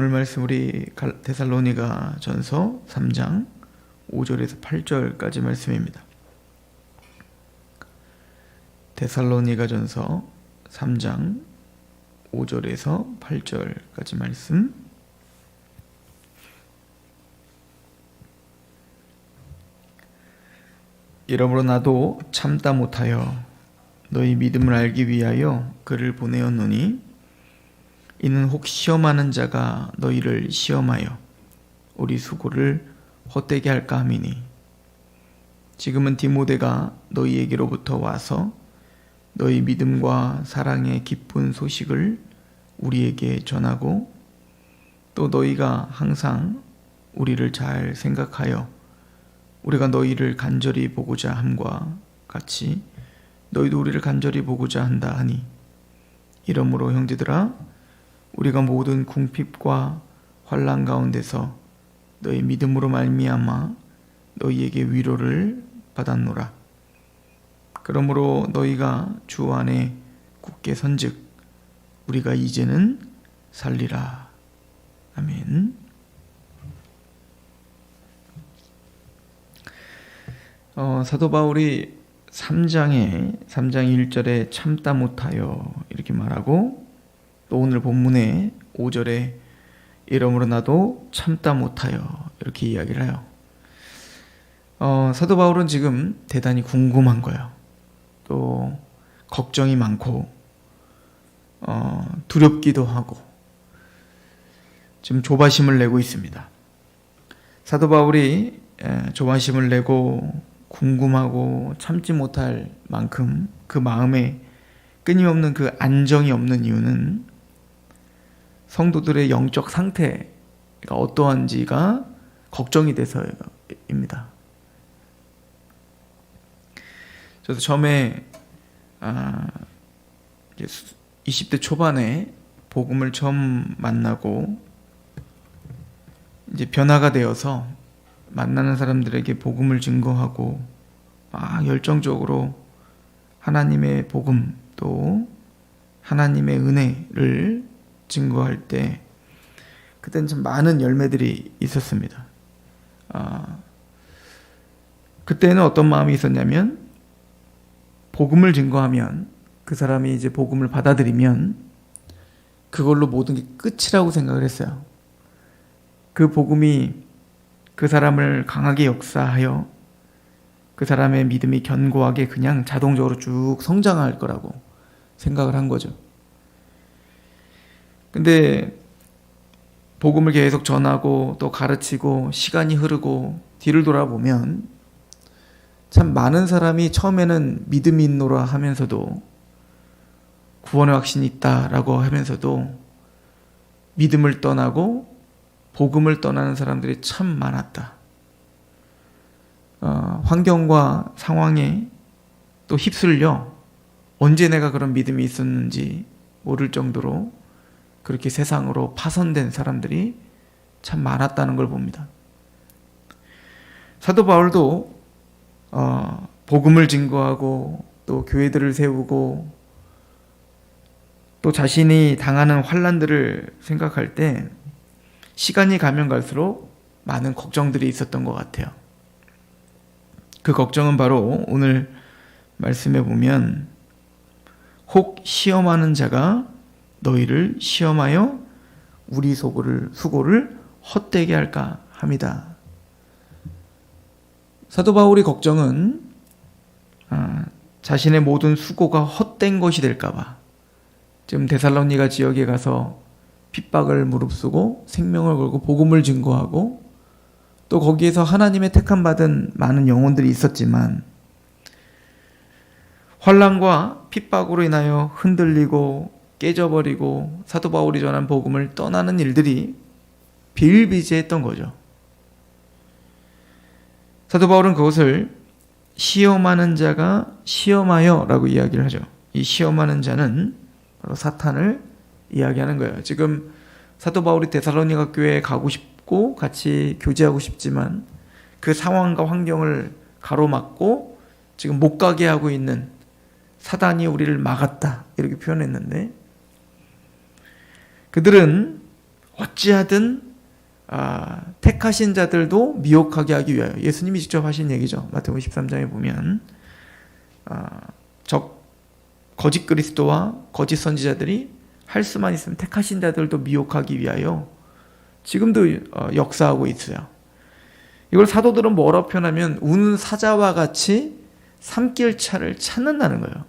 오늘 말씀 우리 데살로니가 전서 3장 5절에서 8절까지 말씀입니다. 데살로니가 전서 3장 5절에서 8절까지 말씀 이러므로 나도 참다 못하여 너희 믿음을 알기 위하여 그를 보내었노니 이는 혹 시험하는 자가 너희를 시험하여 우리 수고를 헛되게 할까 함이니. 지금은 디모데가 너희에게로부터 와서 너희 믿음과 사랑의 기쁜 소식을 우리에게 전하고 또 너희가 항상 우리를 잘 생각하여 우리가 너희를 간절히 보고자 함과 같이 너희도 우리를 간절히 보고자 한다 하니. 이러므로 형제들아 우리가 모든 궁핍과 환란 가운데서 너희 믿음으로 말미암아 너희에게 위로를 받았노라. 그러므로 너희가 주 안에 굳게 선즉 우리가 이제는 살리라. 아멘. 어, 사도 바울이 3장에 3장 1절에 참다 못하여 이렇게 말하고 또 오늘 본문에 5절에 이러므로 나도 참다 못하여 이렇게 이야기를 해요. 어, 사도 바울은 지금 대단히 궁금한 거예요. 또 걱정이 많고 어, 두렵기도 하고 지금 조바심을 내고 있습니다. 사도 바울이 에, 조바심을 내고 궁금하고 참지 못할 만큼 그 마음에 끊임없는 그 안정이 없는 이유는 성도들의 영적 상태가 어떠한지가 걱정이 돼서입니다. 저도 처음에 아, 20대 초반에 복음을 처음 만나고 이제 변화가 되어서 만나는 사람들에게 복음을 증거하고 막 열정적으로 하나님의 복음 또 하나님의 은혜를 증거할 때 그때는 참 많은 열매들이 있었습니다. 아, 그때는 어떤 마음이 있었냐면 복음을 증거하면 그 사람이 이제 복음을 받아들이면 그걸로 모든 게 끝이라고 생각을 했어요. 그 복음이 그 사람을 강하게 역사하여 그 사람의 믿음이 견고하게 그냥 자동적으로 쭉 성장할 거라고 생각을 한 거죠. 근데 복음을 계속 전하고 또 가르치고 시간이 흐르고 뒤를 돌아보면 참 많은 사람이 처음에는 믿음이 있노라 하면서도 구원의 확신이 있다라고 하면서도 믿음을 떠나고 복음을 떠나는 사람들이 참 많았다. 어, 환경과 상황에 또 휩쓸려 언제 내가 그런 믿음이 있었는지 모를 정도로 그렇게 세상으로 파선된 사람들이 참 많았다는 걸 봅니다. 사도 바울도 어, 복음을 증거하고 또 교회들을 세우고 또 자신이 당하는 환란들을 생각할 때 시간이 가면 갈수록 많은 걱정들이 있었던 것 같아요. 그 걱정은 바로 오늘 말씀에 보면 혹 시험하는 자가 너희를 시험하여 우리 소고를 수고를 헛되게 할까 합니다. 사도 바울의 걱정은 아, 자신의 모든 수고가 헛된 것이 될까봐 지금 데살로니가 지역에 가서 핍박을 무릅쓰고 생명을 걸고 복음을 증거하고 또 거기에서 하나님의 택함 받은 많은 영혼들이 있었지만 환란과 핍박으로 인하여 흔들리고 깨져버리고 사도 바울이 전한 복음을 떠나는 일들이 비일비재했던 거죠. 사도 바울은 그것을 시험하는 자가 시험하여 라고 이야기를 하죠. 이 시험하는 자는 바로 사탄을 이야기하는 거예요. 지금 사도 바울이 데살로니가 교회에 가고 싶고 같이 교제하고 싶지만 그 상황과 환경을 가로막고 지금 못 가게 하고 있는 사단이 우리를 막았다 이렇게 표현했는데 그들은 어찌하든 아, 택하신 자들도 미혹하게 하기 위하여 예수님이 직접 하신 얘기죠. 마태복음 13장에 보면 아, 적 거짓 그리스도와 거짓 선지자들이 할 수만 있으면 택하신 자들도 미혹하기 위하여 지금도 어, 역사하고 있어요. 이걸 사도들은 뭐라 표현하면 우는 사자와 같이 삼길 차를 찾는다는 거예요.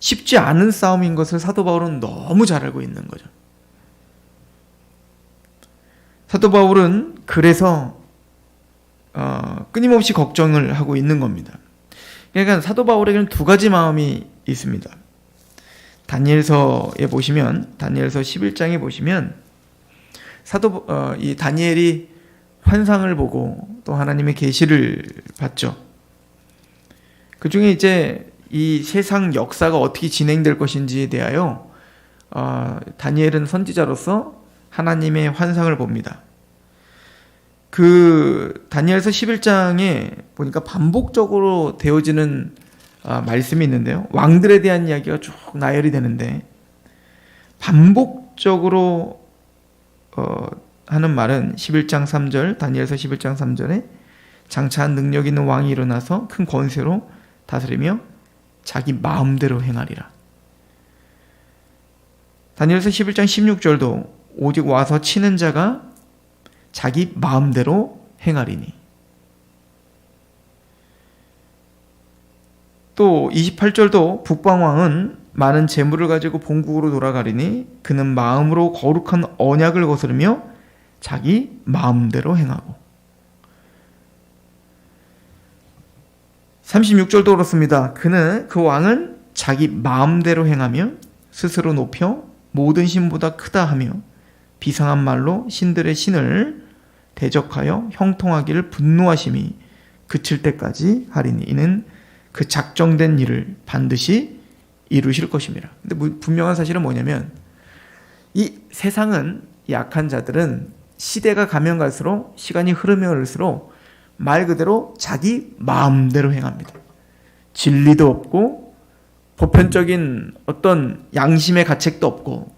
쉽지 않은 싸움인 것을 사도 바울은 너무 잘 알고 있는 거죠. 사도 바울은 그래서 어, 끊임없이 걱정을 하고 있는 겁니다. 그러니까 사도 바울에게는 두 가지 마음이 있습니다. 다니엘서에 보시면 다니엘서 11장에 보시면 사도 어, 이 다니엘이 환상을 보고 또 하나님의 계시를 봤죠. 그 중에 이제 이 세상 역사가 어떻게 진행될 것인지에 대하여 어, 다니엘은 선지자로서 하나님의 환상을 봅니다. 그 다니엘서 11장에 보니까 반복적으로 되어지는 아, 말씀이 있는데요. 왕들에 대한 이야기가 쭉 나열이 되는데 반복적으로 어, 하는 말은 11장 3절 다니엘서 11장 3절에 장차한 능력 있는 왕이 일어나서 큰 권세로 다스리며 자기 마음대로 행하리라. 다니엘서 11장 16절도 오직 와서 치는 자가 자기 마음대로 행하리니. 또 28절도 북방왕은 많은 재물을 가지고 본국으로 돌아가리니 그는 마음으로 거룩한 언약을 거스르며 자기 마음대로 행하고 36절도 그렇습니다. 그는 그 왕은 자기 마음대로 행하며 스스로 높여 모든 신보다 크다 하며 비상한 말로 신들의 신을 대적하여 형통하기를 분노하심이 그칠 때까지 하리니 이는 그 작정된 일을 반드시 이루실 것입니다. 근데 분명한 사실은 뭐냐면 이 세상은 약한 자들은 시대가 가면 갈수록 시간이 흐르면 흐를수록 말 그대로 자기 마음대로 행합니다. 진리도 없고 보편적인 어떤 양심의 가책도 없고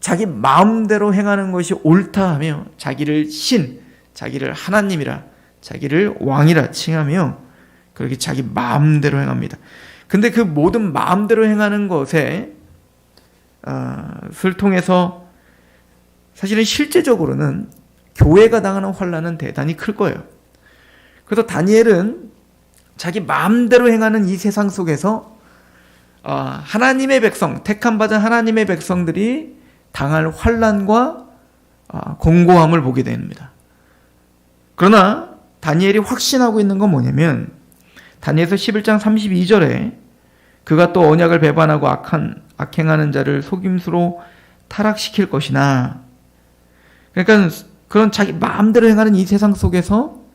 자기 마음대로 행하는 것이 옳다 하며 자기를 신, 자기를 하나님이라, 자기를 왕이라 칭하며 그렇게 자기 마음대로 행합니다. 근데 그 모든 마음대로 행하는 것에 어, 을 통해서 사실은 실제적으로는 교회가 당하는 환란은 대단히 클 거예요. 그래서 다니엘은 자기 마음대로 행하는 이 세상 속에서 어, 하나님의 백성, 택함 받은 하나님의 백성들이 당할 환란과 어, 공고함을 보게 됩니다. 그러나 다니엘이 확신하고 있는 건 뭐냐면 다니엘서 11장 32절에 그가 또 언약을 배반하고 악한 악행하는 자를 속임수로 타락시킬 것이나 그러니까 그런 자기 마음대로 행하는 이 세상 속에서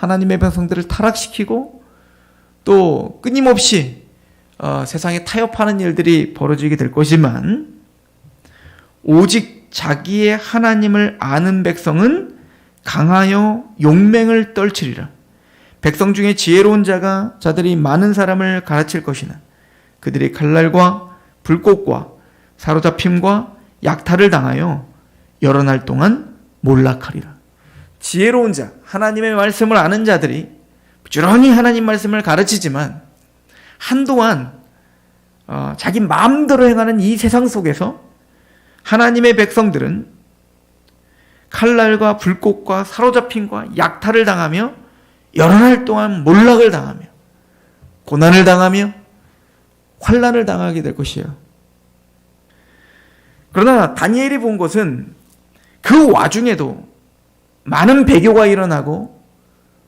하나님의 백성들을 타락시키고 또 끊임없이 어, 세상에 타협하는 일들이 벌어지게 될 것이지만 오직 자기의 하나님을 아는 백성은 강하여 용맹을 떨치리라. 백성 중에 지혜로운 자가 자들이 많은 사람을 가르칠 것이나 그들이 칼날과 불꽃과 사로잡힘과 약탈을 당하여 여러 날 동안 몰락하리라. 지혜로운 자, 하나님의 말씀을 아는 자들이 부지런히 하나님 말씀을 가르치지만 한동안 어, 자기 마음대로 행하는 이 세상 속에서 하나님의 백성들은 칼날과 불꽃과 사로잡힘과 약탈을 당하며 여러 날 동안 몰락을 당하며 고난을 당하며 환란을 당하게 될 것이에요. 그러나 다니엘이 본 것은 그 와중에도 많은 배교가 일어나고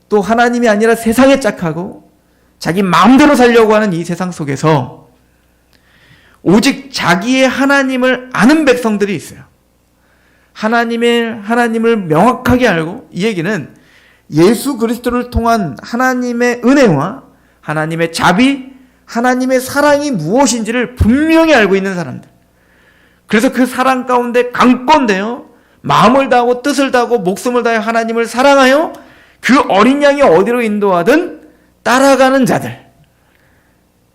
또 하나님이 아니라 세상에 짝하고 자기 마음대로 살려고 하는 이 세상 속에서 오직 자기의 하나님을 아는 백성들이 있어요. 하나님의 하나님을 명확하게 알고 이 얘기는 예수 그리스도를 통한 하나님의 은혜와 하나님의 자비, 하나님의 사랑이 무엇인지를 분명히 알고 있는 사람들. 그래서 그 사랑 가운데 강건되어 마음을 다하고 뜻을 다하고 목숨을 다해 하나님을 사랑하여 그 어린 양이 어디로 인도하든 따라가는 자들.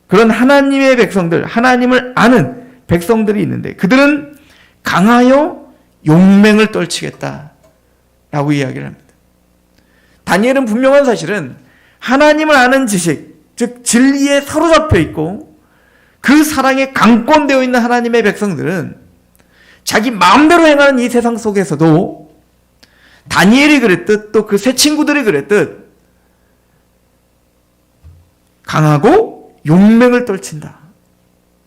그런 하나님의 백성들, 하나님을 아는 백성들이 있는데 그들은 강하여 용맹을 떨치겠다. 라고 이야기를 합니다. 다니엘은 분명한 사실은 하나님을 아는 지식, 즉 진리에 사로잡혀 있고 그 사랑에 강권되어 있는 하나님의 백성들은 자기 마음대로 행하는 이 세상 속에서도 다니엘이 그랬듯 또 그 세 친구들이 그랬듯 강하고 용맹을 떨친다.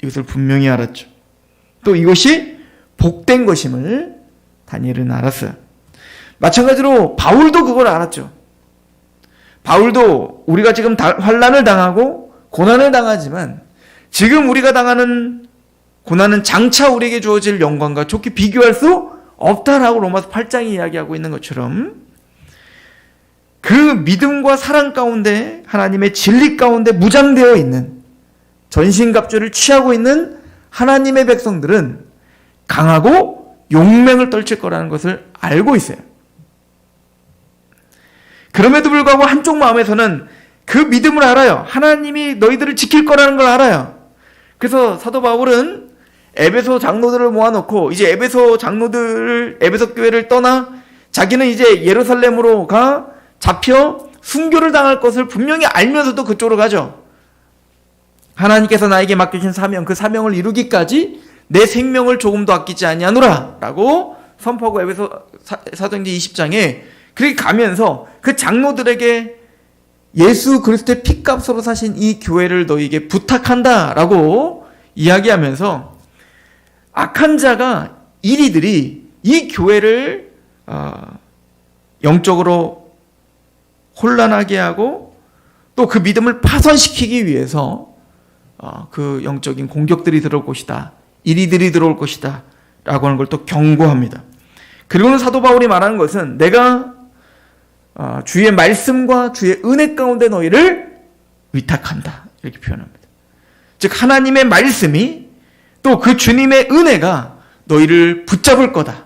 이것을 분명히 알았죠. 또 이것이 복된 것임을 다니엘은 알았어요. 마찬가지로 바울도 그걸 알았죠. 바울도 우리가 지금 환란을 당하고 고난을 당하지만 지금 우리가 당하는 고난은 장차 우리에게 주어질 영광과 좋게 비교할 수 없다라고 로마서 8장이 이야기하고 있는 것처럼 그 믿음과 사랑 가운데 하나님의 진리 가운데 무장되어 있는 전신갑주를 취하고 있는 하나님의 백성들은 강하고 용맹을 떨칠 거라는 것을 알고 있어요. 그럼에도 불구하고 한쪽 마음에서는 그 믿음을 알아요. 하나님이 너희들을 지킬 거라는 걸 알아요. 그래서 사도 바울은 에베소 장로들을 모아놓고 이제 에베소 장로들을 에베소 교회를 떠나 자기는 이제 예루살렘으로 가 잡혀 순교를 당할 것을 분명히 알면서도 그쪽으로 가죠. 하나님께서 나에게 맡기신 사명 그 사명을 이루기까지 내 생명을 조금도 아끼지 아니하노라라고 선포하고 에베소 사도행전 20장에 그렇게 가면서 그 장로들에게 예수 그리스도의 피값으로 사신 이 교회를 너희에게 부탁한다라고 이야기하면서 악한 자가 이리들이 이 교회를 어, 영적으로 혼란하게 하고 또 그 믿음을 파손시키기 위해서 어, 그 영적인 공격들이 들어올 것이다. 이리들이 들어올 것이다. 라고 하는 걸 또 경고합니다. 그리고는 사도 바울이 말하는 것은 내가 어, 주의 말씀과 주의 은혜 가운데 너희를 위탁한다. 이렇게 표현합니다. 즉, 하나님의 말씀이 또 그 주님의 은혜가 너희를 붙잡을 거다.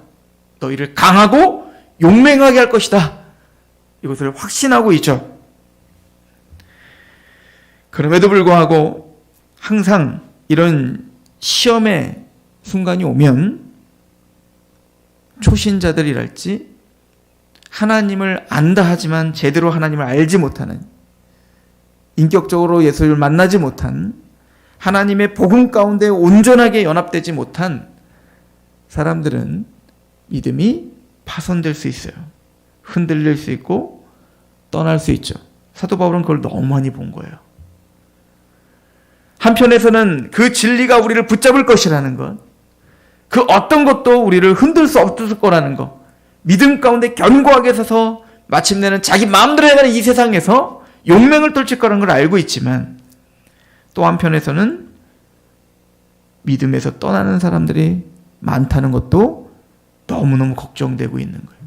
너희를 강하고 용맹하게 할 것이다. 이것을 확신하고 있죠. 그럼에도 불구하고 항상 이런 시험의 순간이 오면 초신자들이랄지 하나님을 안다 하지만 제대로 하나님을 알지 못하는 인격적으로 예수를 만나지 못한 하나님의 복음 가운데 온전하게 연합되지 못한 사람들은 믿음이 파손될 수 있어요. 흔들릴 수 있고 떠날 수 있죠. 사도 바울은 그걸 너무 많이 본 거예요. 한편에서는 그 진리가 우리를 붙잡을 것이라는 것, 그 어떤 것도 우리를 흔들 수 없을 거라는 것, 믿음 가운데 견고하게 서서 마침내는 자기 마음대로 해가는 이 세상에서 용맹을 떨칠 거라는 걸 알고 있지만 또 한편에서는 믿음에서 떠나는 사람들이 많다는 것도 너무너무 걱정되고 있는 거예요.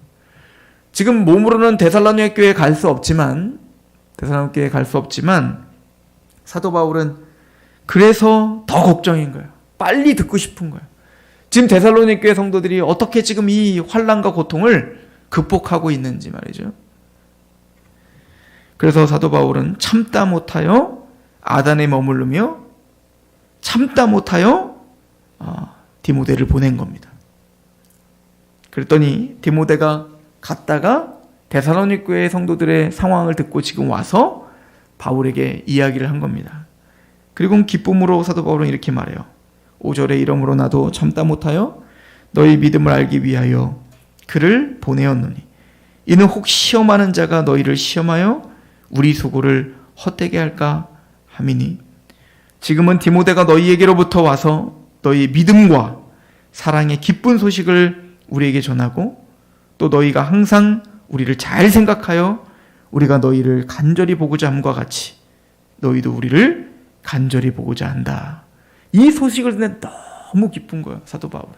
지금 몸으로는 데살로니가 교회에 갈 수 없지만 데살로니가 교회에 갈 수 없지만 사도 바울은 그래서 더 걱정인 거예요. 빨리 듣고 싶은 거예요. 지금 데살로니가 교회 성도들이 어떻게 지금 이 환란과 고통을 극복하고 있는지 말이죠. 그래서 사도 바울은 참다 못하여 아단에 머무르며 참다 못하여 어, 디모데를 보낸 겁니다. 그랬더니 디모데가 갔다가 데살로니 교회 성도들의 상황을 듣고 지금 와서 바울에게 이야기를 한 겁니다. 그리고 기쁨으로 사도 바울은 이렇게 말해요. 5절에 이러므로 나도 참다 못하여 너희 믿음을 알기 위하여 그를 보내었노니 이는 혹 시험하는 자가 너희를 시험하여 우리 수고를 헛되게 할까 함이니 지금은 디모데가 너희에게로부터 와서 너희 믿음과 사랑의 기쁜 소식을 우리에게 전하고 또 너희가 항상 우리를 잘 생각하여 우리가 너희를 간절히 보고자 함과 같이 너희도 우리를 간절히 보고자 한다. 이 소식을 듣는 너무 기쁜 거예요. 사도 바울은.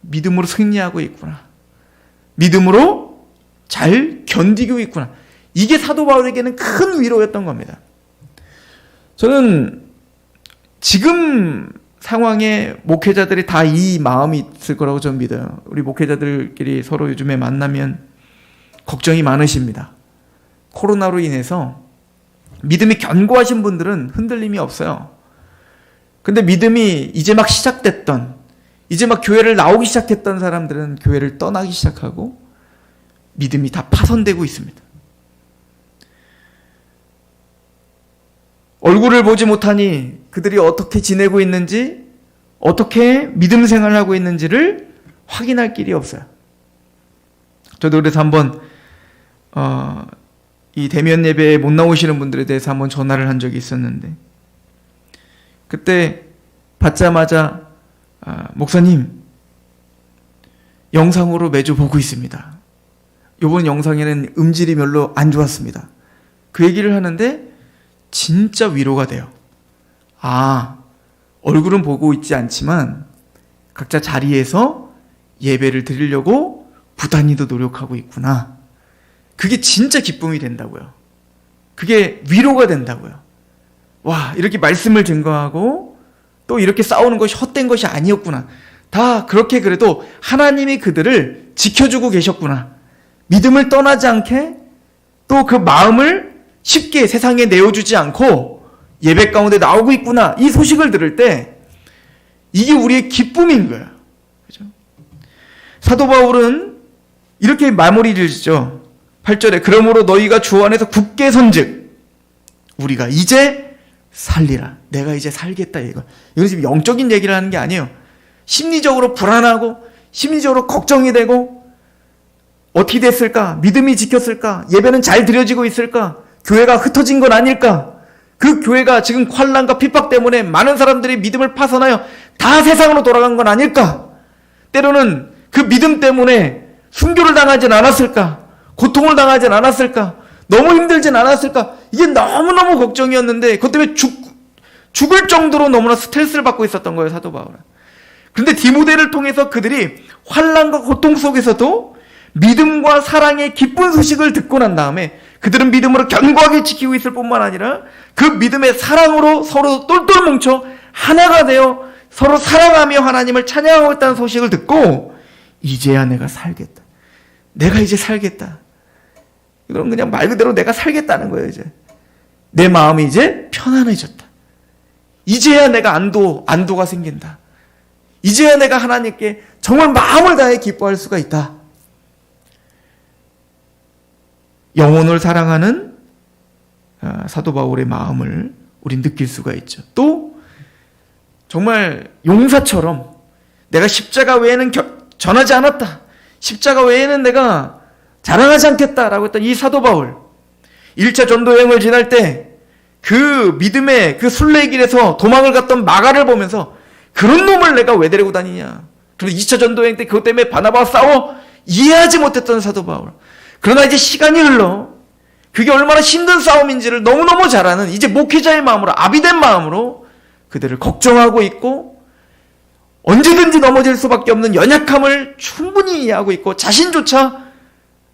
믿음으로 승리하고 있구나. 믿음으로 잘 견디고 있구나. 이게 사도 바울에게는 큰 위로였던 겁니다. 저는 지금 상황에 목회자들이 다 이 마음이 있을 거라고 저는 믿어요. 우리 목회자들끼리 서로 요즘에 만나면 걱정이 많으십니다. 코로나로 인해서 믿음이 견고하신 분들은 흔들림이 없어요. 근데 믿음이 이제 막 시작됐던 이제 막 교회를 나오기 시작했던 사람들은 교회를 떠나기 시작하고 믿음이 다 파손되고 있습니다. 얼굴을 보지 못하니 그들이 어떻게 지내고 있는지 어떻게 믿음 생활을 하고 있는지를 확인할 길이 없어요. 저도 그래서 한번 어, 이 대면 예배에 못 나오시는 분들에 대해서 한번 전화를 한 적이 있었는데 그때 받자마자 아, 목사님 영상으로 매주 보고 있습니다. 이번 영상에는 음질이 별로 안 좋았습니다. 그 얘기를 하는데 진짜 위로가 돼요. 아, 얼굴은 보고 있지 않지만 각자 자리에서 예배를 드리려고 부단히도 노력하고 있구나. 그게 진짜 기쁨이 된다고요. 그게 위로가 된다고요. 와, 이렇게 말씀을 증거하고 또 이렇게 싸우는 것이 헛된 것이 아니었구나. 다 그렇게 그래도 하나님이 그들을 지켜주고 계셨구나. 믿음을 떠나지 않게 또 그 마음을 쉽게 세상에 내어주지 않고 예배 가운데 나오고 있구나. 이 소식을 들을 때 이게 우리의 기쁨인 거예요. 그죠? 사도 바울은 이렇게 마무리를 짓죠. 8절에 그러므로 너희가 주 안에서 굳게 선즉 우리가 이제 살리라. 내가 이제 살겠다 이거. 이건 지금 영적인 얘기를 하는 게 아니에요. 심리적으로 불안하고 심리적으로 걱정이 되고 어떻게 됐을까? 믿음이 지켰을까? 예배는 잘 드려지고 있을까? 교회가 흩어진 건 아닐까? 그 교회가 지금 환란과 핍박 때문에 많은 사람들이 믿음을 파선하여 다 세상으로 돌아간 건 아닐까? 때로는 그 믿음 때문에 순교를 당하진 않았을까? 고통을 당하진 않았을까? 너무 힘들진 않았을까? 이게 너무너무 걱정이었는데 그것 때문에 죽, 죽을 정도로 너무나 스트레스를 받고 있었던 거예요, 사도 바울은. 그런데 디모데를 통해서 그들이 환란과 고통 속에서도 믿음과 사랑의 기쁜 소식을 듣고 난 다음에 그들은 믿음으로 견고하게 지키고 있을 뿐만 아니라 그 믿음의 사랑으로 서로 똘똘 뭉쳐 하나가 되어 서로 사랑하며 하나님을 찬양하고 있다는 소식을 듣고 이제야 내가 살겠다. 내가 이제 살겠다. 이건 그냥 말 그대로 내가 살겠다는 거예요, 이제. 내 마음이 이제 편안해졌다. 이제야 내가 안도, 안도가 생긴다. 이제야 내가 하나님께 정말 마음을 다해 기뻐할 수가 있다. 영혼을 사랑하는 아, 사도 바울의 마음을 우린 느낄 수가 있죠. 또 정말 용사처럼 내가 십자가 외에는 전하지 않았다. 십자가 외에는 내가 자랑하지 않겠다라고 했던 이 사도 바울. 1차 전도 여행을 지날 때 그 믿음의 그 순례길에서 도망을 갔던 마가를 보면서 그런 놈을 내가 왜 데리고 다니냐. 그리고 2차 전도 여행 때 그것 때문에 바나바와 싸워 이해하지 못했던 사도 바울. 그러나 이제 시간이 흘러 그게 얼마나 힘든 싸움인지를 너무너무 잘 아는 이제 목회자의 마음으로 아비된 마음으로 그들을 걱정하고 있고 언제든지 넘어질 수밖에 없는 연약함을 충분히 이해하고 있고 자신조차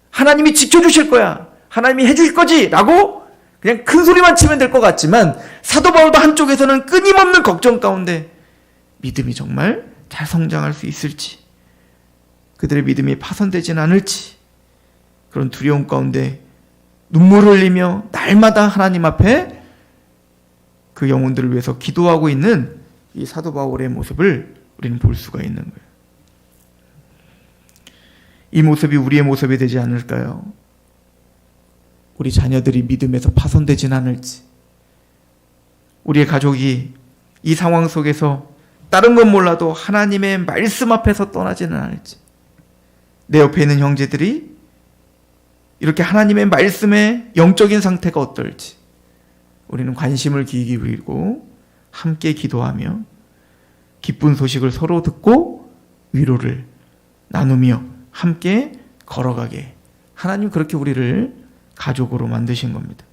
하나님이 지켜주실 거야. 하나님이 해주실 거지. 라고 그냥 큰 소리만 치면 될 것 같지만 사도 바울도 한쪽에서는 끊임없는 걱정 가운데 믿음이 정말 잘 성장할 수 있을지 그들의 믿음이 파손되진 않을지 그런 두려움 가운데 눈물을 흘리며 날마다 하나님 앞에 그 영혼들을 위해서 기도하고 있는 이 사도 바울의 모습을 우리는 볼 수가 있는 거예요. 이 모습이 우리의 모습이 되지 않을까요? 우리 자녀들이 믿음에서 파손되진 않을지, 우리의 가족이 이 상황 속에서 다른 건 몰라도 하나님의 말씀 앞에서 떠나지는 않을지, 내 옆에 있는 형제들이 이렇게 하나님의 말씀의 영적인 상태가 어떨지, 우리는 관심을 기울이고 함께 기도하며 기쁜 소식을 서로 듣고 위로를 나누며 함께 걸어가게 하나님 그렇게 우리를 가족으로 만드신 겁니다.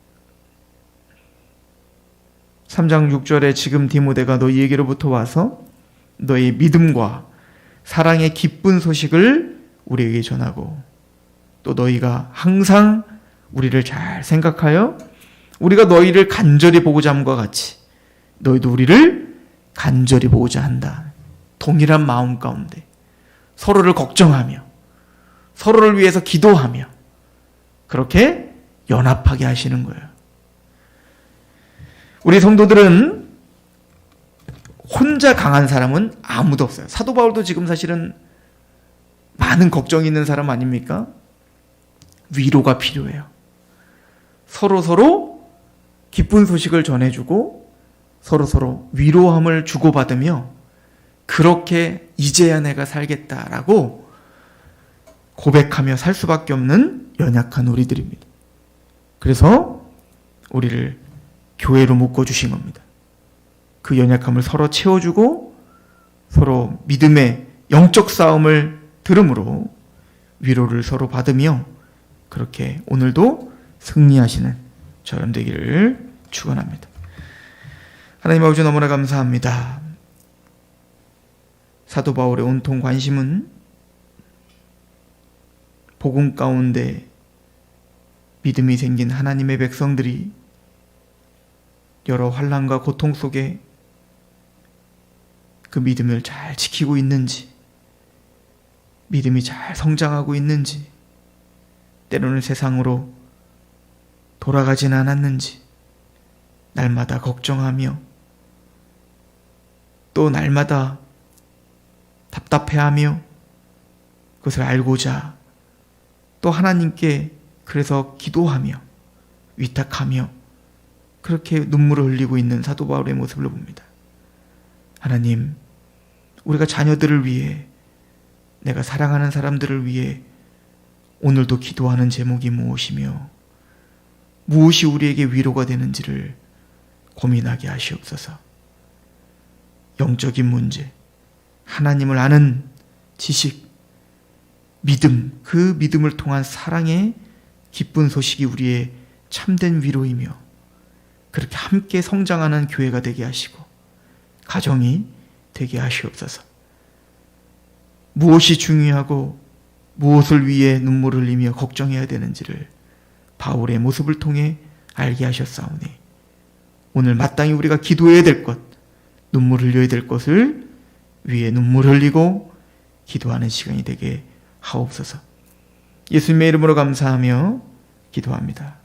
3장 6절에 지금 디모데가 너희에게로부터 와서 너희 믿음과 사랑의 기쁜 소식을 우리에게 전하고 또 너희가 항상 우리를 잘 생각하여 우리가 너희를 간절히 보고자 함과 같이 너희도 우리를 간절히 보고자 한다. 동일한 마음 가운데 서로를 걱정하며 서로를 위해서 기도하며 그렇게 연합하게 하시는 거예요. 우리 성도들은 혼자 강한 사람은 아무도 없어요. 사도 바울도 지금 사실은 많은 걱정이 있는 사람 아닙니까? 위로가 필요해요. 서로 서로 기쁜 소식을 전해주고 서로 서로 위로함을 주고받으며 그렇게 이제야 내가 살겠다라고 고백하며 살 수밖에 없는 연약한 우리들입니다. 그래서 우리를 교회로 묶어 주신 겁니다. 그 연약함을 서로 채워주고 서로 믿음의 영적 싸움을 들음으로 위로를 서로 받으며 그렇게 오늘도 승리하시는 저람 되기를 축원합니다. 하나님 아버지 너무나 감사합니다. 사도 바울의 온통 관심은 복음 가운데 믿음이 생긴 하나님의 백성들이 여러 환란과 고통 속에 그 믿음을 잘 지키고 있는지, 믿음이 잘 성장하고 있는지, 때로는 세상으로 돌아가진 않았는지, 날마다 걱정하며, 또 날마다 답답해하며, 그것을 알고자, 또 하나님께 그래서 기도하며, 위탁하며, 그렇게 눈물을 흘리고 있는 사도 바울의 모습을 봅니다. 하나님, 우리가 자녀들을 위해, 내가 사랑하는 사람들을 위해 오늘도 기도하는 제목이 무엇이며, 무엇이 우리에게 위로가 되는지를 고민하게 하시옵소서. 영적인 문제, 하나님을 아는 지식, 믿음, 그 믿음을 통한 사랑의 기쁜 소식이 우리의 참된 위로이며, 그렇게 함께 성장하는 교회가 되게 하시고 가정이 되게 하시옵소서. 무엇이 중요하고 무엇을 위해 눈물을 흘리며 걱정해야 되는지를 바울의 모습을 통해 알게 하셨사오니 오늘 마땅히 우리가 기도해야 될 것, 눈물 흘려야 될 것을 위에 눈물 흘리고 기도하는 시간이 되게 하옵소서. 예수님의 이름으로 감사하며 기도합니다.